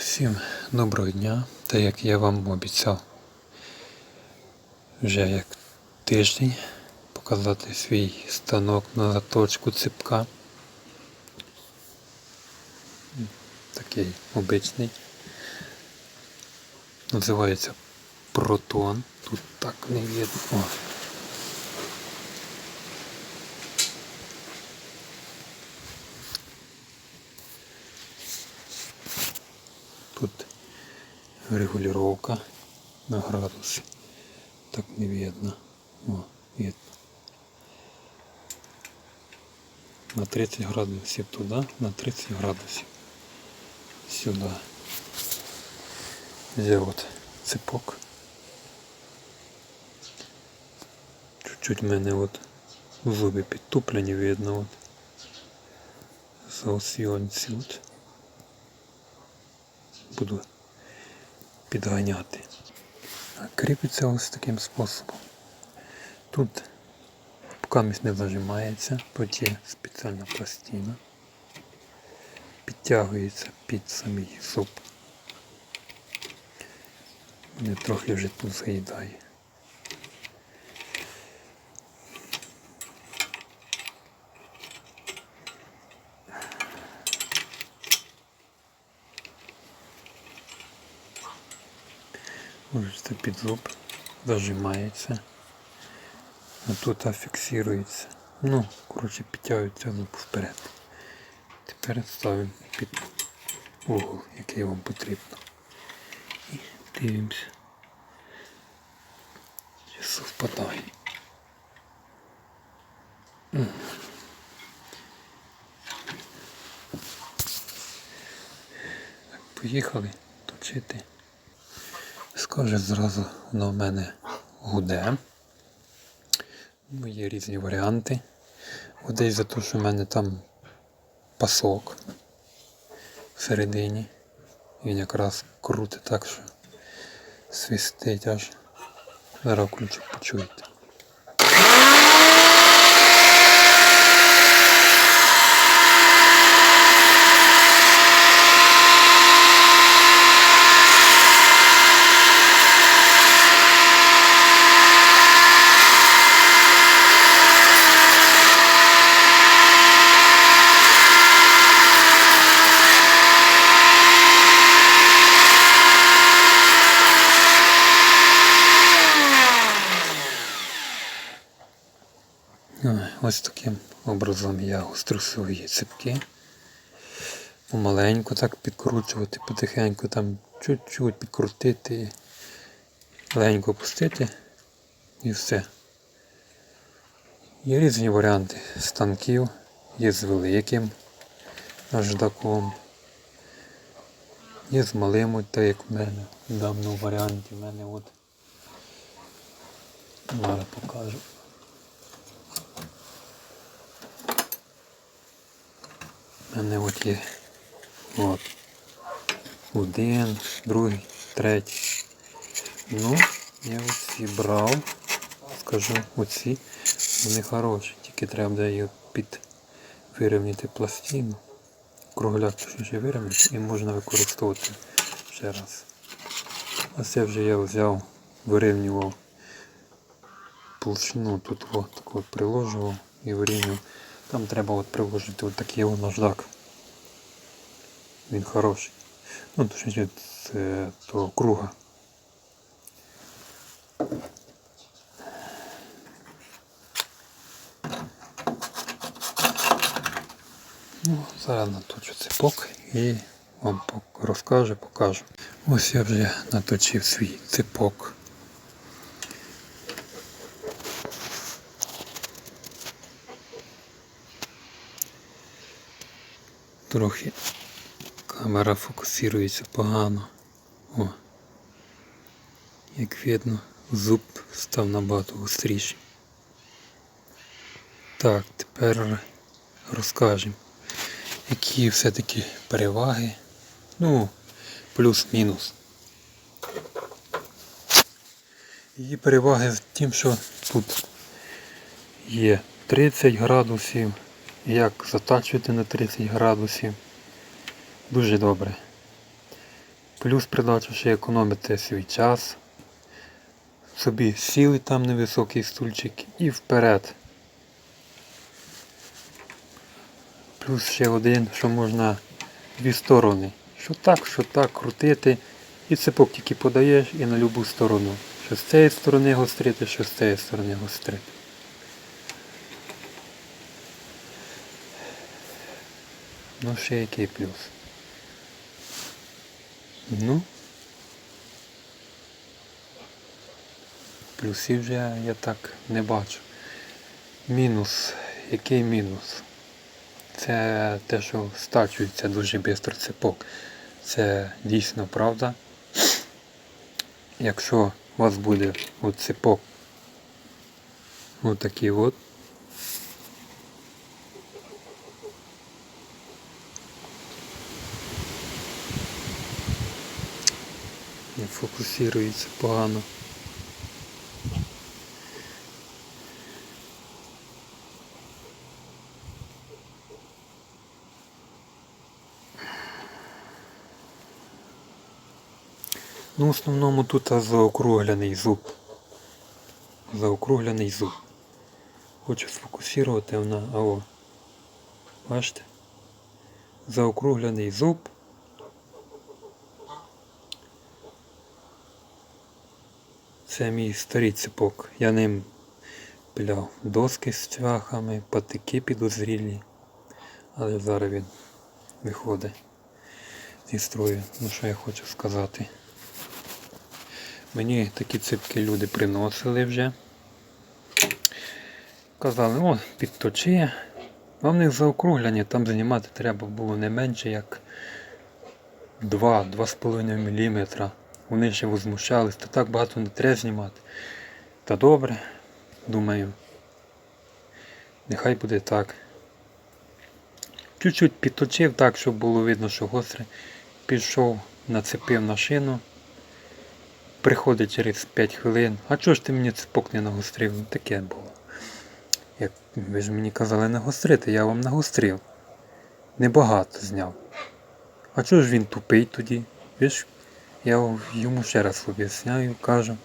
Всім доброго дня. Та як я вам обіцяв вже як тиждень показати свій станок на заточку ципка. Такий обичний. Називається протон. Тут так не видно. О. Тут регулировка на градус. Так не видно. О, видно. На 30 градусів туди, на 30 градусів сюди. Взяв от цепок. Чуть-чуть в мене от зуби підтуплені видно от. Заосйонці от. Буду підганяти. Кріпиться ось таким способом. Тут камість не зажимається, тут є спеціальна пластина. Підтягується під самий суп. Мене трохи вже тут заїдає. Ось під зуб зажимається. А тут фіксується. Ну, коротше, підтягується зуб вперед. Тепер ставимо під угол, який вам потрібно. І дивимося. Чи совпадає. Поїхали точити. Скаже зразу воно в мене гуде. Ну, Є різні варіанти. Гуде за те, що в мене там пасок всередині. Він якраз крутить так, що свистить аж. Зараз включу, почуєте. Ну, Ось таким образом я гострю свої ципки. Помаленьку так підкручувати, потихеньку там чуть-чуть підкрутити, легенько пустити і все. Є різні варіанти станків, є з великим наждаком, є з малим, так як в мене в даному варіанті в мене от. Зараз покажу. У мене от є от, один, другий, третій. Ну, я оці брав, скажу, оці, вони хороші, тільки треба їх під вирівняти пластину. Кругляк ще вирівняти і можна використовувати ще раз. А це вже я взяв, вирівнював толщину, тут от, от приложував і вирівнював. Там треба от приложити от такий наждак. Він хороший. Ну, точніше, це того круга. Ну, зараз наточу ципок і вам розкажу, покажу. Ось я вже наточив свій ципок. Трохи камера фокусується погано. О. Як видно, зуб став набагато гостріший. Так, тепер розкажемо, які все-таки переваги. Ну, плюс-мінус. Її переваги з тим, що тут є 30 градусів, як затачувати на 30 градусів. Дуже добре. Плюс придачу ще економите свій час. Собі сіли там невисокий стульчик і вперед. Плюс ще один, що можна дві сторони. Що так, що так, крутити. І цепок тільки подаєш і на любу сторону. Що з цієї сторони гострити, що з цієї сторони гострити. Ну ще який плюс. Ну. Плюсів вже я так не бачу. Мінус. Який мінус? Це те, що стачується дуже швидко цепок. Це дійсно правда. Якщо у вас буде от цепок отакий от, фокусується погано. Ну, в основному тут заокругляний зуб. Заокругляний зуб. Хочу сфокусувати вона. Ао. Бачите? Заокругляний зуб. Це мій старий ципок. Я ним пиляв доски з цвяхами, патики підозрілі. Але зараз він виходить зі строю. Ну що я хочу сказати. Мені такі ципки люди приносили вже. Казали, о, підточи. А в них заокруглення, там знімати треба було не менше як 2-2,5 мм. Вони ще возмущались, та так багато не треба знімати. Та добре, думаю. Нехай буде так. Чуть-чуть підточив так, щоб було видно, що гостре. Пішов, нацепив на шину. Приходить через 5 хвилин. А чого ж ти мені цепок не нагострив? Ну, Таке було. Як ви ж мені казали нагострити, я вам нагострив. Небагато зняв. А чого ж він тупий тоді? Ви ж я йому ще раз об'ясняю, кажу,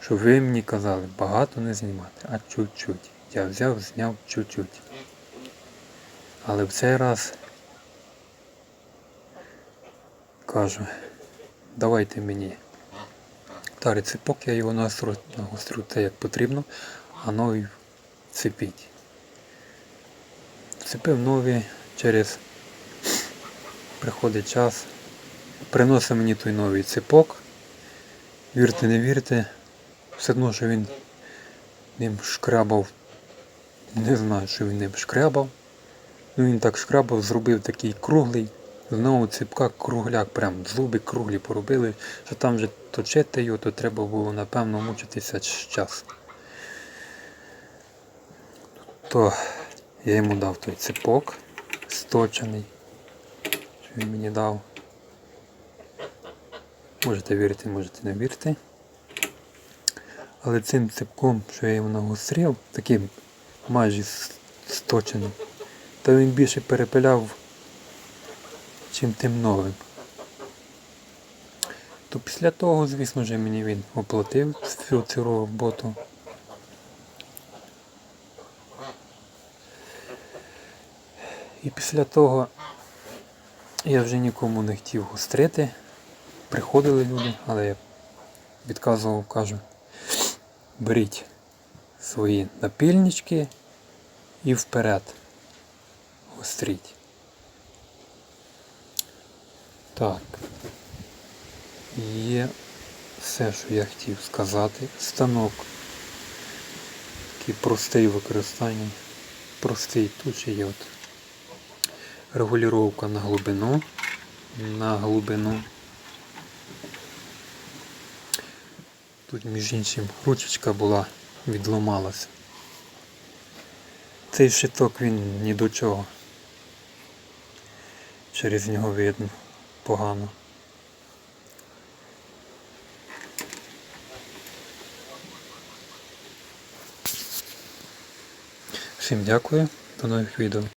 що ви мені казали багато не знімати, а чуть-чуть. Я взяв, зняв чуть-чуть. Але в цей раз кажу, давайте мені старий ципок, я його нагострю, нагострю те як потрібно, а новий цепіть. Цепив нові через приходить час. Приносить мені той новий ципок. Вірте, не вірте, все одно, що він ним шкрабав. Не знаю, що він ним шкрабав. Ну він так шкрабав, зробив такий круглий. Знову ципка кругляк, прям зуби круглі поробили, що там вже точити його, то треба було напевно мучитися час. То я йому дав той ципок сточений, що він мені дав. Можете вірити, можете не вірити. Але цим ципком, що я йому нагострив, таким майже сточеним, то він більше перепиляв, чим тим новим. То після того, звісно ж, мені він оплатив всю цю роботу. І після того я вже нікому не хотів гострити. Приходили люди, але я відказував, кажу, беріть свої напільнички і вперед гостріть. Так. Є все, що я хотів сказати. Станок. Такий простий в використанні. Простий тут ще є от регулювання на глибину. На глибину. Тут, між іншим, ручечка була, відламалася. Цей щиток він ні до чого. Через нього видно погано. Всім дякую, до нових відео.